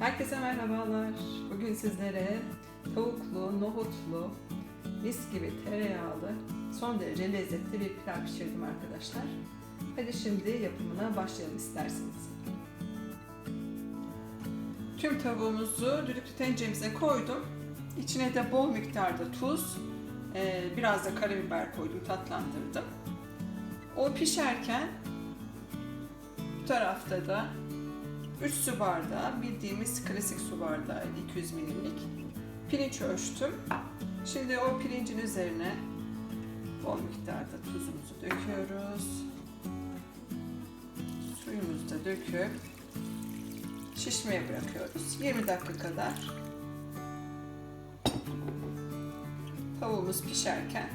Herkese merhabalar. Bugün sizlere tavuklu, nohutlu, mis gibi tereyağlı, son derece lezzetli bir pilav pişirdim arkadaşlar. Hadi şimdi yapımına başlayalım isterseniz. Tüm tavuğumuzu düdüklü tenceremize koydum. İçine de bol miktarda tuz, e, biraz da karabiber koydum, tatlandırdım. O pişerken bu tarafta da 3 su bardağı bildiğimiz klasik su bardağı 200 milimlik pirinç ölçtüm. Şimdi o pirincin üzerine bol miktarda tuzumuzu döküyoruz. Suyumuzu da döküp şişmeye bırakıyoruz. 20 dakika kadar tavuğumuz pişerken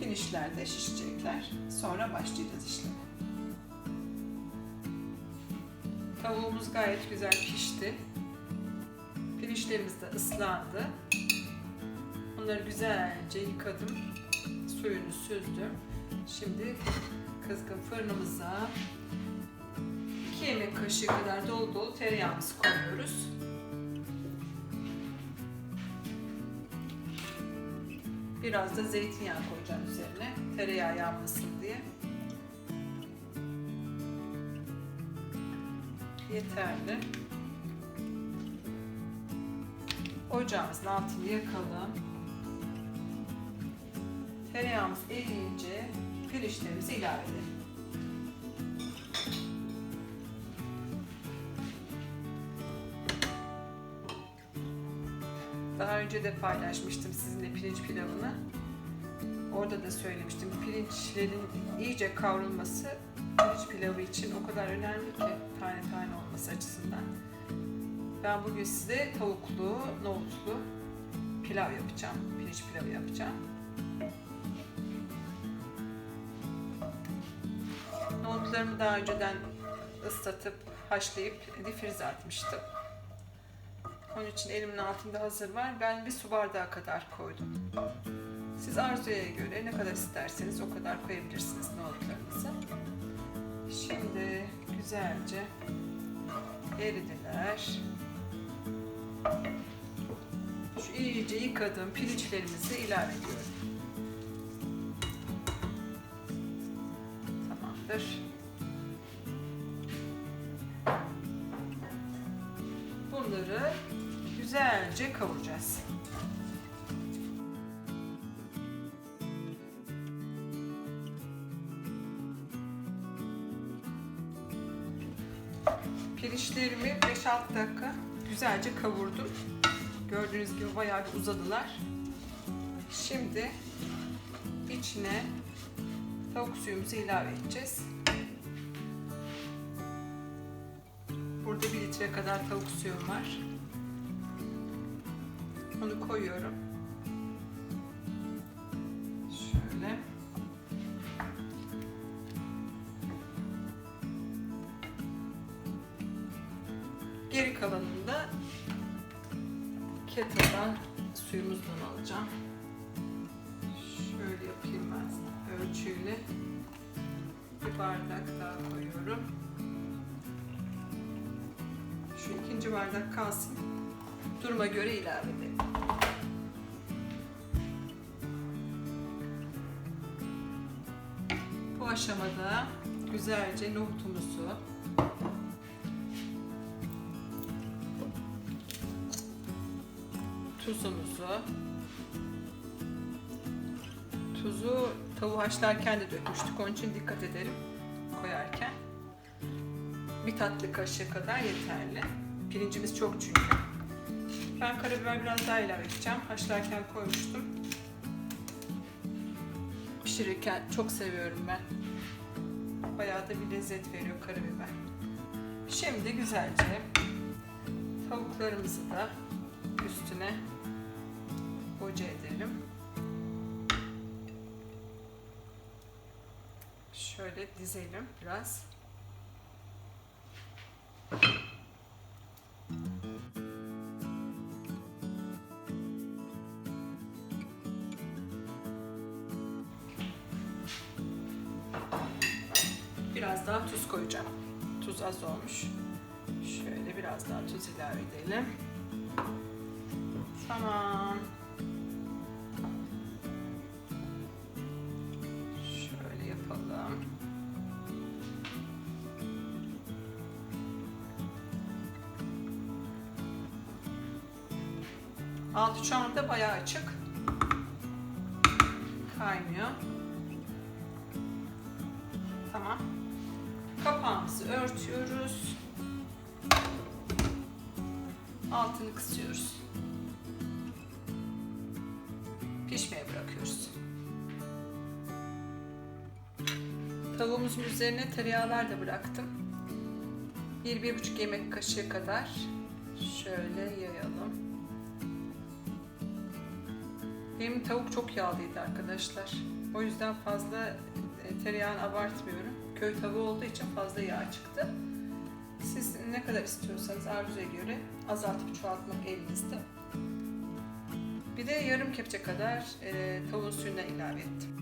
pirinçler de şişecekler. Sonra başlayacağız işleme. Tavuğumuz gayet güzel pişti. Pirinçlerimiz de ıslandı. Bunları güzelce yıkadım. Suyunu süzdüm. Şimdi kızgın fırınımıza 2 yemek kaşığı kadar dolu dolu tereyağımızı koyuyoruz. Biraz da zeytinyağı koyacağım üzerine. Tereyağı yanmasın diye. Yeterli. Ocağımızın altını yakalım. Tereyağımız eriyince pirinçlerimizi ilave edelim. Daha önce de paylaşmıştım sizinle pirinç pilavını. Orada da söylemiştim. Pirinçlerin iyice kavrulması pirinç pilavı için o kadar önemli ki tane tane olması açısından. Ben bugün size tavuklu, nohutlu pilav yapacağım. Pirinç pilavı yapacağım. Nohutlarımı daha önceden ıslatıp haşlayıp difrize atmıştım. Onun için elimin altında hazır var. Ben bir su bardağı kadar koydum. Siz arzuya göre ne kadar isterseniz o kadar koyabilirsiniz nohutlarınızı. Şimdi güzelce eridiler. Şu iyice yıkadığım pirinçlerimizi ilave ediyorum. Tamamdır. Bunları güzelce kavuracağız. Pirinçlerimi 5-6 dakika güzelce kavurdum. Gördüğünüz gibi bayağı bir uzadılar. Şimdi içine tavuk suyumuzu ilave edeceğiz. Burada 1 litre kadar tavuk suyum var. Onu koyuyorum. Geri kalanını da kettle'dan suyumuzdan alacağım. Şöyle yapayım ben ölçüyle. Bir bardak daha koyuyorum. Şu ikinci bardak kalsın. Duruma göre ilave edelim. Bu aşamada güzelce nohutumuzu tuzumuzu tuzu tavuğu haşlarken de dökmüştük. Onun için dikkat edelim koyarken. Bir tatlı kaşığı kadar yeterli. Pirincimiz çok çünkü. Ben karabiber biraz daha ilave edeceğim. Haşlarken koymuştum. Pişirirken çok seviyorum ben. Bayağı da bir lezzet veriyor karabiber. Şimdi güzelce tavuklarımızı da üstüne boca edelim. Şöyle dizelim biraz. Biraz daha tuz koyacağım. Tuz az olmuş. Şöyle biraz daha tuz ilave edelim. Tamam. Şöyle yapalım. Altı şu anda bayağı açık. Kaynıyor. Tamam. Kapağımızı örtüyoruz. Altını kısıyoruz. Pişmeye bırakıyoruz. Tavuğumuzun üzerine tereyağlar da bıraktım. 1-1,5 yemek kaşığı kadar şöyle yayalım. Benim tavuk çok yağlıydı arkadaşlar. O yüzden fazla e, tereyağını abartmıyorum. Köy tavuğu olduğu için fazla yağ çıktı. Siz ne kadar istiyorsanız arzuya göre azaltıp çoğaltmak elinizde. Bir de yarım kepçe kadar e, tavuğun suyuna ilave ettim.